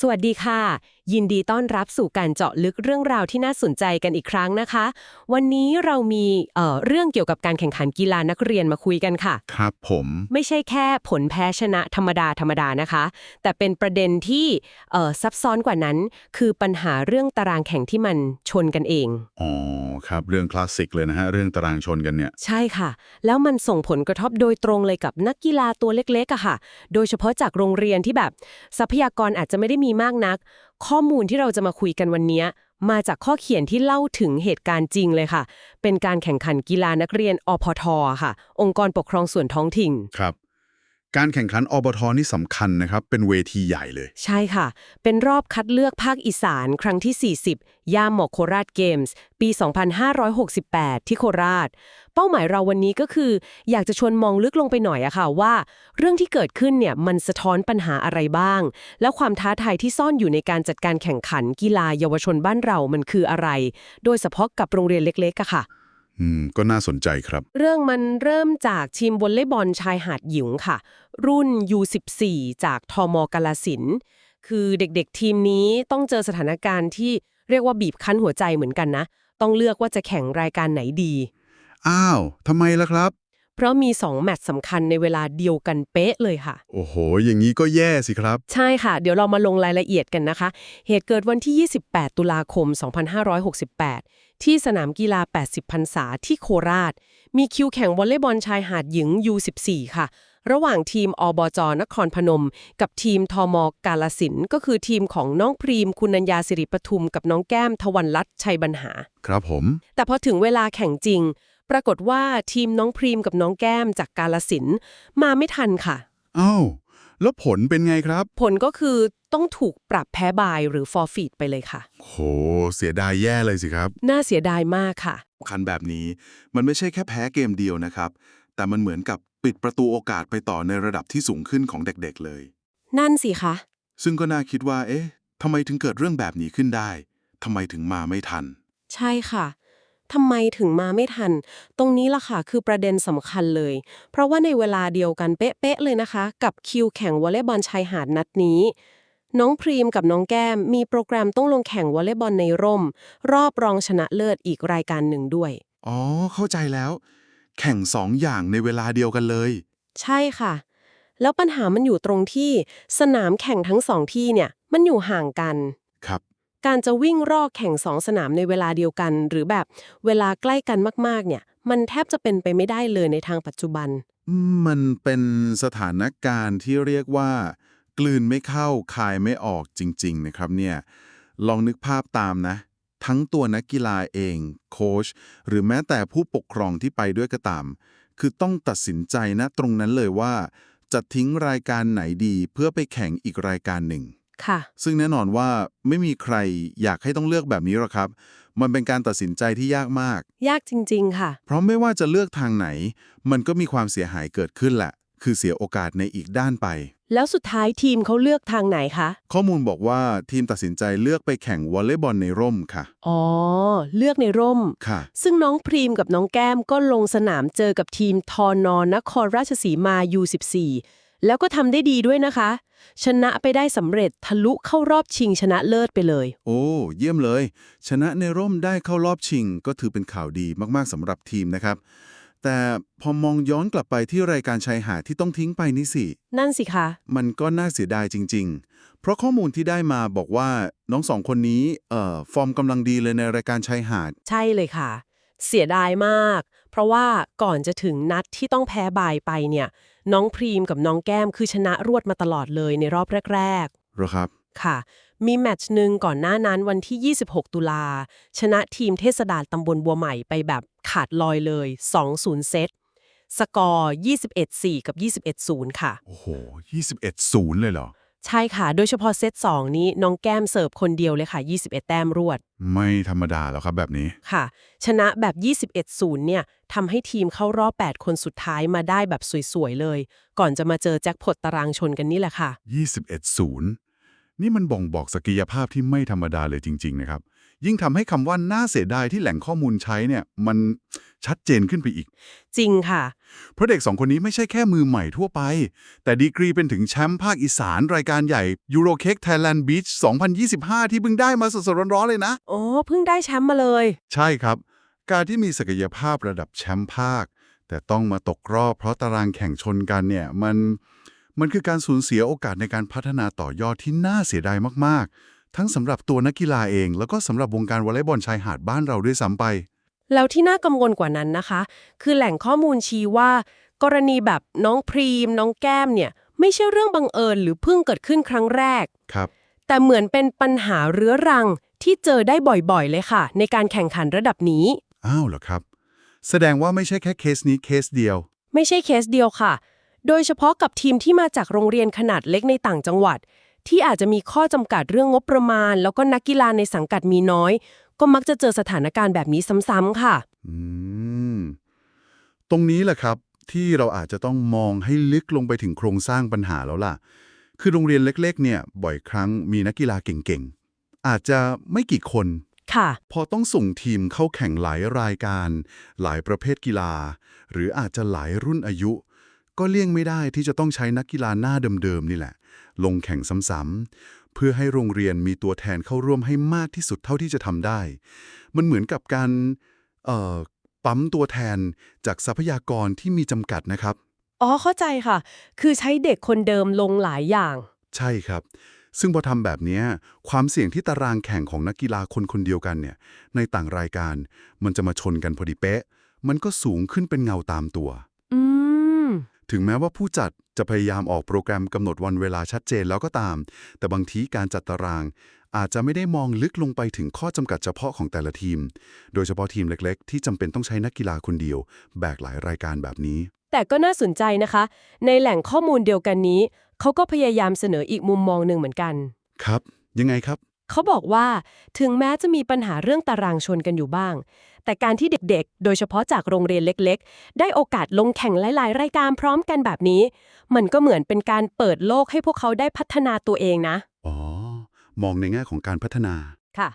สวัสดีค่ะ ยินดีต้อนรับสู่การเจาะลึกเรื่องราวที่น่าสนใจกันอีกครั้งนะคะ วันนี้เรามีเอ่อเรื่องเกี่ยวกับการแข่งขันกีฬานักเรียนมาคุยกันค่ะ ครับผม ไม่ใช่แค่ผลแพ้ชนะธรรมดาธรรมดานะคะ แต่เป็นประเด็นที่เอ่อซับซ้อนกว่านั้น คือปัญหาเรื่องตารางแข่งที่มันชนกันเอง อ๋อครับ เรื่องคลาสสิกเลยนะฮะ เรื่องตารางชนกันเนี่ย ใช่ค่ะ แล้วมันส่งผลกระทบโดยตรงเลยกับนักกีฬาตัวเล็กๆอะค่ะ โดยเฉพาะจากโรงเรียนที่แบบทรัพยากรอาจจะไม่ได้มีมากนัก ข้อมูลที่เราจะมาคุยกันวันนี้มาจากข้อเขียนที่เล่าถึงเหตุการณ์จริงเลยค่ะ เป็นการแข่งขันกีฬานักเรียนอพทค่ะ องค์กรปกครองส่วนท้องถิ่น ครับ การแข่งขันอบทนี่สำคัญนะครับ เป็นเวทีใหญ่เลย ใช่ค่ะ เป็นรอบคัดเลือกภาคอีสานครั้งที่ 40 ย่ามหมอกโคราชเกมส์ ปี 2568 ที่โคราช เป้าหมายเราวันนี้ก็คือ อยากจะชวนมองลึกลงไปหน่อยอะค่ะว่า เรื่องที่เกิดขึ้นเนี่ยมันสะท้อนปัญหาอะไรบ้าง แล้วความท้าทายที่ซ่อนอยู่ในการจัดการแข่งขันกีฬาเยาวชนบ้านเรามันคืออะไร โดยเฉพาะกับโรงเรียนเล็กๆอะค่ะ อืม ก็น่าสนใจครับ เรื่องมันเริ่มจากทีมวอลเลย์บอลชายหาดหญิงค่ะ รุ่น U14 จากทมกาลสินธุ์คือเด็กๆทีมนี้ต้องเจอสถานการณ์ที่เรียกว่าบีบคั้นหัวใจเหมือนกันนะ ต้องเลือกว่าจะแข่งรายการไหนดี อ้าวทำไมล่ะครับ เพราะมี 2 แมตช์สำคัญในเวลาเดียวกันเป๊ะเลยค่ะ โอ้โห อย่างนี้ก็แย่สิครับ ใช่ค่ะ เดี๋ยวเรามาลงรายละเอียดกันนะคะ เหตุเกิดวันที่ 28 ตุลาคม 2568 ที่สนามกีฬา 80พรรษาที่โคราช มีคิวแข่งวอลเลย์บอลชายหาดหญิง U14 ค่ะ ระหว่างทีมอบจนครพนม กับทีมทมกาลสินธุ์ก็คือทีมของน้องพรีม คุณัญญาสิริปทุม กับน้องแก้มทวันรัตน์ชัยบรรหา ครับผม แต่พอถึงเวลาแข่งจริง ปรากฏว่าทีมน้องพรีมกับน้องแก้มจากกาลสินธุ์มาไม่ทันค่ะอ้าวแล้วผลเป็นไงครับ ผลก็คือต้องถูกปรับแพ้บายหรือ forfeit ไปเลยค่ะ โห เสียดายแย่เลยสิครับ น่าเสียดายมากค่ะ คันแบบนี้มันไม่ใช่แค่แพ้เกมเดียวนะครับ แต่มันเหมือนกับปิดประตูโอกาสไปต่อในระดับที่สูงขึ้นของเด็กๆเลย นั่นสิคะ ซึ่งก็น่าคิดว่า เอ๊ะทำไมถึงเกิดเรื่องแบบนี้ขึ้นได้ทำไมถึงมาไม่ทัน ใช่ค่ะ ทำไมถึงมาไม่ทัน ตรงนี้ล่ะค่ะคือประเด็นสำคัญเลย เพราะว่าในเวลาเดียวกันเป๊ะๆเลยนะคะ กับคิวแข่งวอลเลย์บอลชายหาดนัดนี้ น้องพรีมกับน้องแก้มมีโปรแกรมต้องลงแข่งวอลเลย์บอลในร่ม รอบรองชนะเลิศอีกรายการหนึ่งด้วย อ๋อ เข้าใจแล้ว แข่งสองอย่างในเวลาเดียวกันเลย ใช่ค่ะ แล้วปัญหามันอยู่ตรงที่สนามแข่งทั้งสองที่เนี่ยมันอยู่ห่างกัน ครับ การจะวิ่งรอกแข่งสองสนามในเวลาเดียวกัน หรือแบบเวลาใกล้กันมากๆ เนี่ย มันแทบจะเป็นไปไม่ได้เลยในทางปัจจุบัน มันเป็นสถานการณ์ที่เรียกว่า กลืนไม่เข้าคายไม่ออกจริง ๆ นะครับเนี่ยลองนึกภาพตามนะ ทั้งตัวนักกีฬาเอง โค้ชหรือแม้แต่ผู้ปกครองที่ไปด้วยก็ตาม คือต้องตัดสินใจนะตรงนั้นเลยว่า จะทิ้งรายการไหนดีเพื่อไปแข่งอีกรายการหนึ่ง ค่ะ ซึ่งแน่นอนว่าไม่มีใครอยากให้ต้องเลือกแบบนี้หรอกครับ มันเป็นการตัดสินใจที่ยากมาก ยากจริง ๆ ค่ะ เพราะไม่ว่าจะเลือกทางไหน มันก็มีความเสียหายเกิดขึ้นแหละ คือเสียโอกาสในอีกด้านไป แล้วสุดท้ายทีมเขาเลือกทางไหนคะ ข้อมูลบอกว่าทีมตัดสินใจเลือกไปแข่งวอลเลย์บอลในร่มค่ะ อ๋อ เลือกในร่ม ค่ะ ซึ่งน้องพรีมกับน้องแก้มก็ลงสนามเจอกับทีมทอนอนครราชสีมา U14 แล้วก็ทำได้ดีด้วยนะคะ ชนะไปได้สำเร็จทะลุเข้ารอบชิงชนะเลิศไปเลย โอ้ เยี่ยมเลย ชนะในร่มได้เข้ารอบชิง ก็ถือเป็นข่าวดีมากๆสำหรับทีมนะครับ แต่พอมองย้อนกลับไปที่รายการชายหาดที่ต้องทิ้งไปนี่สิ นั่นสิคะ มันก็น่าเสียดายจริง ๆ เพราะข้อมูลที่ได้มาบอกว่าน้องสองคนนี้เอ่อฟอร์มกำลังดีเลยในรายการชายหาด ใช่เลยค่ะ เสียดายมาก เพราะว่าก่อนจะถึงนัดที่ต้องแพ้บายไปเนี่ย น้องพรีมกับน้องแก้มคือชนะรวดมาตลอดเลยในรอบแรกเหรอครับๆค่ะ มีแมตช์หนึ่งก่อนหน้านั้นวันที่ 26 ตุลา ชนะทีมเทศดาลตำบลบัวใหม่ไปแบบขาดลอยเลย 2-0 เซต สกอร์ 21-4 กับ 21-0 ค่ะ โอ้โห 21ศูนย์เลยเหรอ ใช่ค่ะ โดยเฉพาะเซต2นี้น้องแก้มเสิร์ฟคนเดียวเลยค่ะ 21 แต้มรวด ไม่ธรรมดาแล้วครับแบบนี้ ค่ะ ชนะแบบ 21-0 เนี่ยทำให้ทีมเข้ารอบ 8 คนสุดท้ายมาได้แบบสวยๆเลย ก่อนจะมาเจอแจ็คพอตตารางชนกันนี่แหละค่ะ 21ศูนย์นี่มันบ่งบอกศักยภาพที่ไม่ธรรมดาเลยจริง ๆ นะครับ ยิ่งทำให้คำว่าน่าเสียดายที่แหล่งข้อมูลใช้เนี่ยมันชัดเจนขึ้นไปอีก จริงค่ะ เพราะเด็กสองคนนี้ไม่ใช่แค่มือใหม่ทั่วไป แต่ดีกรีเป็นถึงแชมป์ภาคอีสานรายการใหญ่ Euro Cake Thailand Beach 2025 ที่เพิ่งได้มาสดๆร้อนๆเลยนะ โอ้เพิ่งได้แชมป์มาเลย ใช่ครับ การที่มีศักยภาพระดับแชมป์ภาค แต่ต้องมาตกรอบเพราะตารางแข่งชนกันเนี่ยมัน มันคือการสูญเสียโอกาสในการพัฒนาต่อยอดที่น่าเสียดายมากๆ ทั้งสำหรับตัวนักกีฬาเอง แล้วก็สำหรับวงการวอลเลย์บอลชายหาดบ้านเราด้วยซ้ำไป แล้วที่น่ากังวลกว่านั้นนะคะ คือแหล่งข้อมูลชี้ว่า กรณีแบบน้องพรีม น้องแก้มเนี่ย ไม่ใช่เรื่องบังเอิญหรือเพิ่งเกิดขึ้นครั้งแรก ครับ แต่เหมือนเป็นปัญหาเรื้อรังที่เจอได้บ่อยๆ เลยค่ะ ในการแข่งขันระดับนี้ อ้าวเหรอครับ แสดงว่าไม่ใช่แค่เคสนี้เคสเดียว ไม่ใช่เคสเดียวค่ะ โดยเฉพาะกับทีมที่มาจากโรงเรียนขนาดเล็กในต่างจังหวัด ที่อาจจะมีข้อจำกัดเรื่องงบประมาณ แล้วก็นักกีฬาในสังกัดมีน้อย ก็มักจะเจอสถานการณ์แบบนี้ซ้ำๆค่ะ อืม ตรงนี้แหละครับที่เราอาจจะต้องมองให้ลึกลงไปถึงโครงสร้างปัญหาแล้วล่ะ คือโรงเรียนเล็กๆ เนี่ยบ่อยครั้งมีนักกีฬาเก่งๆ อาจจะไม่กี่คน ค่ะ พอต้องส่งทีมเข้าแข่งหลายรายการ หลายประเภทกีฬา หรืออาจจะหลายรุ่นอายุ ก็เลี่ยงไม่ได้ที่จะต้องใช้นักกีฬาหน้าเดิมๆนี่แหละ ลงแข่งซ้ำๆเพื่อให้โรงเรียนมีตัวแทนเข้าร่วมให้มากที่สุดเท่าที่จะทำได้ มันเหมือนกับการเอ่อปั๊มตัวแทนจากทรัพยากรที่มีจำกัดนะครับ อ๋อเข้าใจค่ะ คือใช้เด็กคนเดิมลงหลายอย่าง ใช่ครับ ซึ่งพอทำแบบเนี้ยความเสี่ยงที่ตารางแข่งของนักกีฬาคนคนเดียวกันเนี่ย ในต่างรายการมันจะมาชนกันพอดีเป๊ะ มันก็สูงขึ้นเป็นเงาตามตัวอืม ถึงแม้ว่าผู้จัดจะพยายามออกโปรแกรมกำหนดวันเวลาชัดเจนแล้วก็ตาม แต่บางทีการจัดตาราง อาจจะไม่ได้มองลึกลงไปถึงข้อจำกัดเฉพาะของแต่ละทีม โดยเฉพาะทีมเล็กๆ ที่จำเป็นต้องใช้นักกีฬาคนเดียว แบกหลายรายการแบบนี้ แต่ก็น่าสนใจนะคะ ในแหล่งข้อมูลเดียวกันนี้ เขาก็พยายามเสนออีกมุมมองหนึ่งเหมือนกัน ครับ ยังไงครับ เขาบอกว่าถึงแม้จะมีปัญหาเรื่องตารางชนกันอยู่บ้าง แต่การที่เด็กๆ โดยเฉพาะจากโรงเรียนเล็กๆ ได้โอกาสลงแข่งหลาย ๆ รายการพร้อมกันแบบนี้ มันก็เหมือนเป็นการเปิดโลกให้พวกเขาได้พัฒนาตัวเองนะ อ๋อ มองในแง่ของการพัฒนา ค่ะ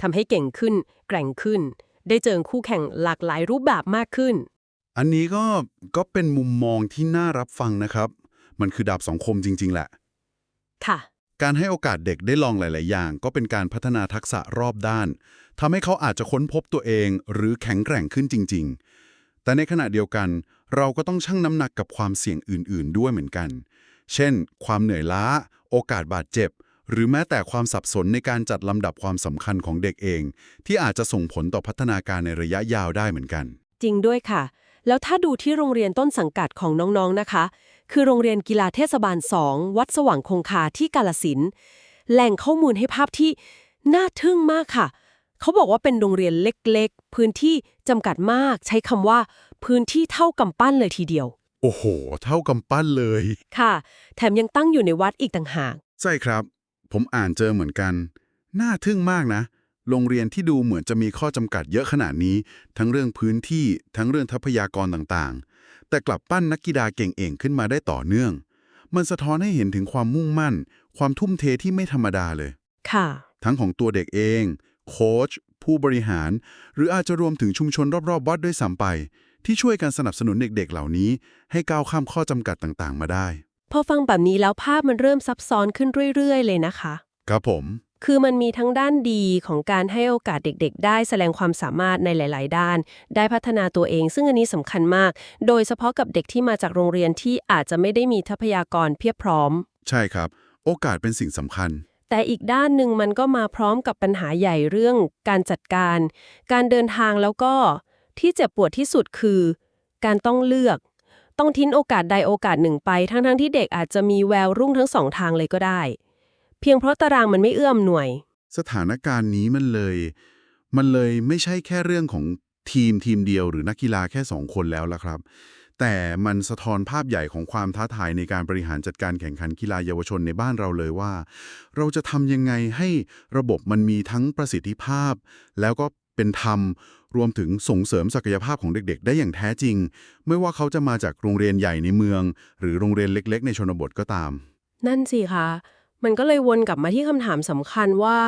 ทำให้เก่งขึ้น แกร่งขึ้น ได้เจอคู่แข่งหลากหลายรูปแบบมากขึ้น อันนี้ก็ก็เป็นมุมมองที่น่ารับฟังนะครับ มันคือดาบสองคมจริง ๆ แหละ ค่ะ การให้โอกาสเด็กได้ลองหลาย ๆ อย่าง ก็เป็นการพัฒนาทักษะรอบด้านทำให้เขาอาจจะค้นพบตัวเอง หรือแข็งแกร่งขึ้นจริง ๆ แต่ในขณะเดียวกัน เราก็ต้องชั่งน้ำหนักกับความเสี่ยงอื่น ๆ ด้วยเหมือนกัน เช่น ความเหนื่อยล้า โอกาสบาดเจ็บ หรือแม้แต่ความสับสนในการจัดลำดับความสำคัญของเด็กเอง ที่อาจจะส่งผลต่อพัฒนาการในระยะยาวได้เหมือนกัน จริงด้วยค่ะ แล้วถ้าดูที่โรงเรียนต้นสังกัดของน้อง ๆ นะคะ คือโรงเรียนกีฬาเทศบาล 2 วัดสว่างคงคาที่กาลสินธุ์แหล่งข้อมูลให้ภาพที่น่าทึ่งมากค่ะ เขาบอกว่าเป็นโรงเรียนเล็กๆ พื้นที่จำกัดมาก ใช้คำว่า พื้นที่เท่ากำปั้นเลยทีเดียว โอ้โห เท่ากำปั้นเลย ค่ะ แถมยังตั้งอยู่ในวัดอีกต่างหาก ใช่ครับ ผมอ่านเจอเหมือนกัน น่าทึ่งมากนะ โรงเรียนที่ดูเหมือนจะมีข้อจำกัดเยอะขนาดนี้ ทั้งเรื่องพื้นที่ทั้งเรื่องทรัพยากรต่างๆ แต่กลับปั้นนักกีฬาเก่งเองขึ้นมาได้ต่อเนื่อง มันสะท้อนให้เห็นถึงความมุ่งมั่น ความทุ่มเทที่ไม่ธรรมดาเลย ค่ะ ทั้งของตัวเด็กเอง โค้ชผู้บริหาร หรืออาจจะรวมถึงชุมชนรอบๆวัดด้วยซ้ำไป ที่ช่วยกันสนับสนุนเด็กๆ เหล่านี้ ให้ก้าวข้ามข้อจำกัดต่างๆ มาได้ พอฟังแบบนี้แล้วภาพมันเริ่มซับซ้อนขึ้นเรื่อย ๆ เลยนะคะ ครับผม คือมันมีทั้งด้านดีของการให้โอกาสเด็กๆ ได้แสดงความสามารถในหลาย ๆ ด้าน ได้พัฒนาตัวเอง ซึ่งอันนี้สำคัญมาก โดยเฉพาะกับเด็กที่มาจากโรงเรียนที่อาจจะไม่ได้มีทรัพยากรเพียบพร้อม ใช่ครับ โอกาสเป็นสิ่งสำคัญ แต่อีกด้านหนึ่งมันก็มาพร้อมกับปัญหาใหญ่เรื่อง การจัดการ การเดินทางแล้วก็ที่เจ็บปวดที่สุดคือ การต้องเลือก ต้องทิ้งโอกาสใดโอกาสหนึ่งไป ทั้งๆที่เด็กอาจจะมีแววรุ่งทั้งสองทางเลยก็ได้ เพียงเพราะตารางมันไม่เอื้อมหน่วย สถานการณ์นี้มันเลย มันเลยไม่ใช่แค่เรื่องของทีมทีมเดียวหรือนักกีฬาแค่สองคนแล้วล่ะครับ แต่มันสะท้อนภาพใหญ่ของความท้าทายในการบริหารจัดการแข่งขันกีฬาเยาวชนในบ้านเราเลยว่า เราจะทำยังไงให้ระบบมันมีทั้งประสิทธิภาพ แล้วก็เป็นธรรม รวมถึงส่งเสริมศักยภาพของเด็กๆ ได้อย่างแท้จริง ไม่ว่าเขาจะมาจากโรงเรียนใหญ่ในเมือง หรือโรงเรียนเล็ก ๆ ในชนบทก็ตาม นั่นสิคะ มันก็เลยวนกลับมาที่คำถามสำคัญว่า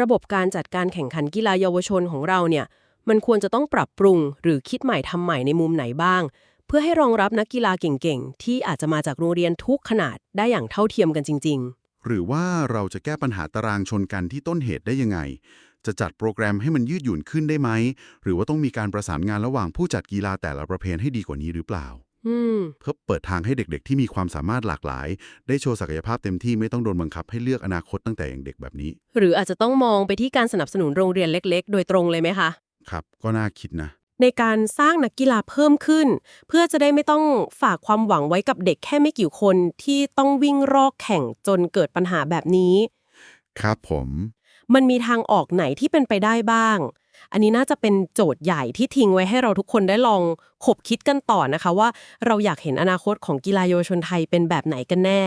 ระบบการจัดการแข่งขันกีฬาเยาวชนของเราเนี่ย มันควรจะต้องปรับปรุง หรือคิดใหม่ทำใหม่ในมุมไหนบ้าง เพื่อให้รองรับนักกีฬาเก่งๆ ที่อาจจะมาจากโรงเรียนทุกขนาดได้อย่างเท่าเทียมกันจริง ๆ หรือว่าเราจะแก้ปัญหาตารางชนกันที่ต้นเหตุได้ยังไง จะจัดโปรแกรมให้มันยืดหยุ่นขึ้นได้ไหมหรือว่าต้องมีการประสานงานระหว่างผู้จัดกีฬาแต่ละประเภทให้ดีกว่านี้หรือเปล่า เพื่อเปิดทางให้เด็กๆ ที่มีความสามารถหลากหลาย ได้โชว์ศักยภาพเต็มที่ไม่ต้องโดนบังคับให้เลือกอนาคตตั้งแต่อย่างเด็กแบบนี้ หรืออาจจะต้องมองไปที่การสนับสนุนโรงเรียนเล็ก ๆ โดยตรงเลยไหมคะครับ ก็น่าคิดนะ ในการสร้างนักกีฬาเพิ่มขึ้น เพื่อจะได้ไม่ต้องฝากความหวังไว้กับเด็กแค่ไม่กี่คนที่ต้องวิ่งรอกแข่งจนเกิดปัญหาแบบนี้ ครับผม มันมีทางออกไหนที่เป็นไปได้บ้าง อันนี้น่าจะเป็นโจทย์ใหญ่ที่ทิ้งไว้ให้เราทุกคนได้ลองขบคิดกันต่อนะคะว่า เราอยากเห็นอนาคตของกีฬาเยาวชนไทยเป็นแบบไหนกันแน่